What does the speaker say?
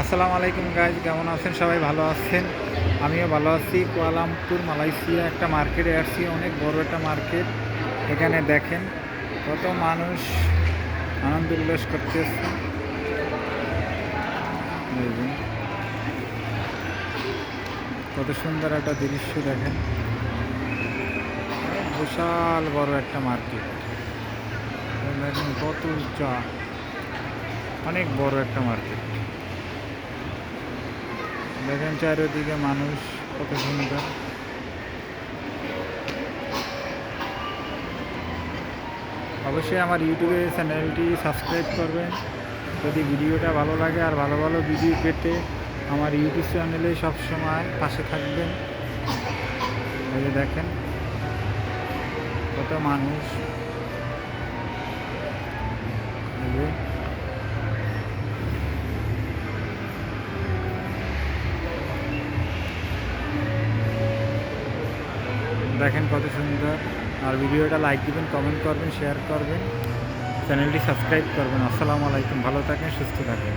আসসালামু আলাইকুম গাইজ কেমন আছেন? সবাই ভালো আছেন? আমিও ভালো আছি। কুয়ালামপুর, মালয়েশিয়া একটা মার্কেটে আসছি অনেক বড় একটা মার্কেট এখানে দেখেন। কত মানুষ আনন্দ উল্লাস করতেছে। কত সুন্দর একটা দৃশ্য দেখেন। বিশাল বড় একটা মার্কেট দেখেন কত উঁচা অনেক বড় একটা মার্কেট দেখেন চারিদিকে মানুষ কত সুন্দর। অবশ্যই আমার ইউটিউবে চ্যানেলটি সাবস্ক্রাইব করবেন। যদি ভিডিওটা ভালো লাগে আর ভালো ভালো ভিডিও পেতে আমার ইউটিউব চ্যানেলে সবসময় পাশে থাকবেন। দেখেন, কত মানুষ। দেখেন কত সুন্দর। আর ভিডিওটা লাইক দিবেন কমেন্ট করবেন শেয়ার করবেন। চ্যানেলটি সাবস্ক্রাইব করবেন। আসসালামু আলাইকুম, ভালো থাকেন, সুস্থ থাকেন।